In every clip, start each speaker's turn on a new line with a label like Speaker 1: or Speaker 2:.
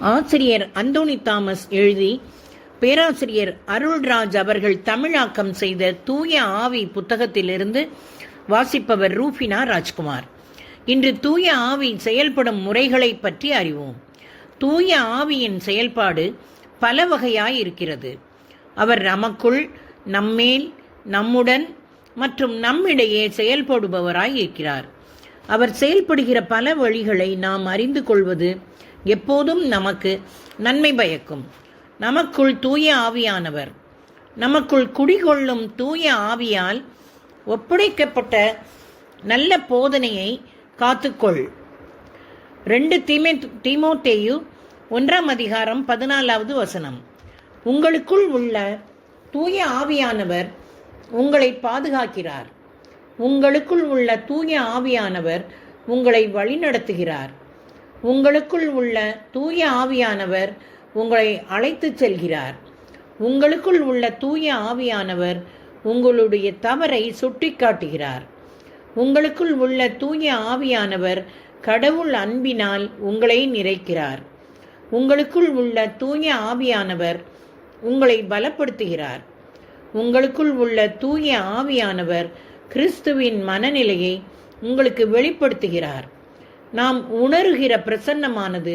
Speaker 1: ஆசிரியர் Anthony Thomas எழுதி பேராசிரியர் அருள்ராஜ் அவர்கள் தமிழாக்கம் செய்த தூய ஆவி புத்தகத்திலிருந்து வாசிப்பவர் ரூபினா ராஜ்குமார். இன்று தூய ஆவி செயல்படும் முறைகளை பற்றி அறிவோம். தூய ஆவியின் செயல்பாடு பல வகையாய் இருக்கிறது அவர் நமக்குள் நம்மேல் நம்முடன் மற்றும் நம்மிடையே செயல்படுபவராய் இருக்கிறார் அவர் செயல்படுகிற பல வழிகளை நாம் அறிந்து கொள்வது எப்போதும் நமக்கு நன்மை பயக்கும். நமக்குள் தூய ஆவியானவர். நமக்குள் குடிகொள்ளும் தூய ஆவியால் ஒப்படைக்கப்பட்ட நல்ல போதனையை காத்துக்கொள். ரெண்டு தீமே தீமோத்தேயு ஒன்றாம் அதிகாரம் பதினாலாவது வசனம். உங்களுக்குள் உள்ள தூய ஆவியானவர் உங்களை பாதுகாக்கிறார். உங்களுக்குள் உள்ள தூய ஆவியானவர் உங்களை வழிநடத்துகிறார். உங்களுக்குள் உள்ள தூய ஆவியானவர் உங்களை அழைத்துச் செல்கிறார். உங்களுக்குள் உள்ள தூய ஆவியானவர் உங்களுடைய தவறை சுட்டிக்காட்டுகிறார். உங்களுக்குள் உள்ள தூய ஆவியானவர் கடவுள் அன்பினால் உங்களை நிறைக்கிறார். உங்களுக்குள் உள்ள தூய ஆவியானவர் உங்களை பலப்படுத்துகிறார். உங்களுக்குள் உள்ள தூய ஆவியானவர் கிறிஸ்துவின் மனநிலையை உங்களுக்கு வெளிப்படுத்துகிறார். நாம் உணருகிற பிரசன்னமானது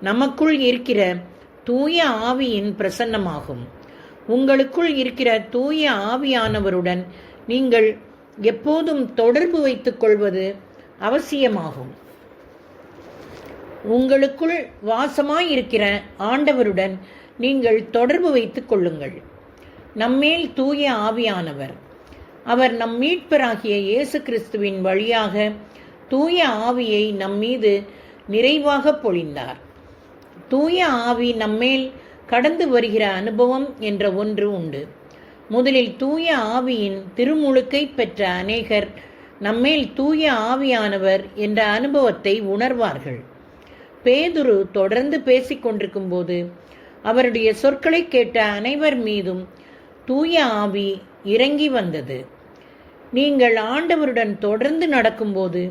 Speaker 1: நமக்குள் இருக்கிற தூய ஆவியின் பிரசன்னமாகும். உங்களுக்குள் இருக்கிற தூய ஆவியானவருடன் நீங்கள் எப்போதும் தொடர்பு வைத்துக் கொள்வது அவசியமாகும். உங்களுக்குள் வாசமாயிருக்கிற ஆண்டவருடன் நீங்கள் தொடர்பு வைத்துக் கொள்ளுங்கள். நம்மேல் தூய ஆவியானவர். அவர் நம் மீட்பராகிய இயேசு கிறிஸ்துவின் வழியாக தூய ஆவியை நம்மீது நிறைவாக பொழிந்தார். தூய ஆவி நம்மேல் கடந்து வருகிற அனுபவம் என்ற ஒன்று உண்டு. முதலில் தூய ஆவியின் திருமுழுக்கை பெற்ற அநேகர் நம்மேல் தூய ஆவியானவர் என்ற அனுபவத்தை உணர்வார்கள். பேதுரு தொடர்ந்து பேசிக்கொண்டிருக்கும் போது அவருடைய சொற்களை கேட்ட அனைவர் மீதும் தூய ஆவி இறங்கி வந்தது. நீங்கள் ஆண்டவருடன் தொடர்ந்து நடக்கும்போது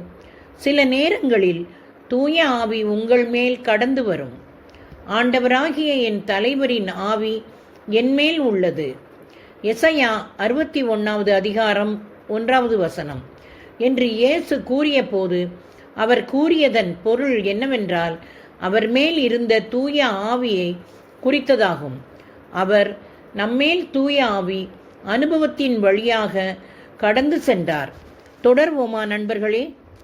Speaker 1: சில நேரங்களில் தூய ஆவி உங்கள் மேல் கடந்து வரும். ஆண்டவராகிய என் தலைவரின் ஆவி என்மேல் உள்ளது. எசையா அறுபத்தி ஒன்றாவது அதிகாரம் ஒன்றாவது வசனம். என்று இயேசு கூறிய போது அவர் கூறியதன் பொருள் என்னவென்றால் அவர் மேல் இருந்த தூய ஆவியை குறித்ததாகும். அவர் நம்மேல் தூய ஆவி அனுபவத்தின் வழியாக கடந்து சென்றார். தொடர்வோமா நண்பர்களே?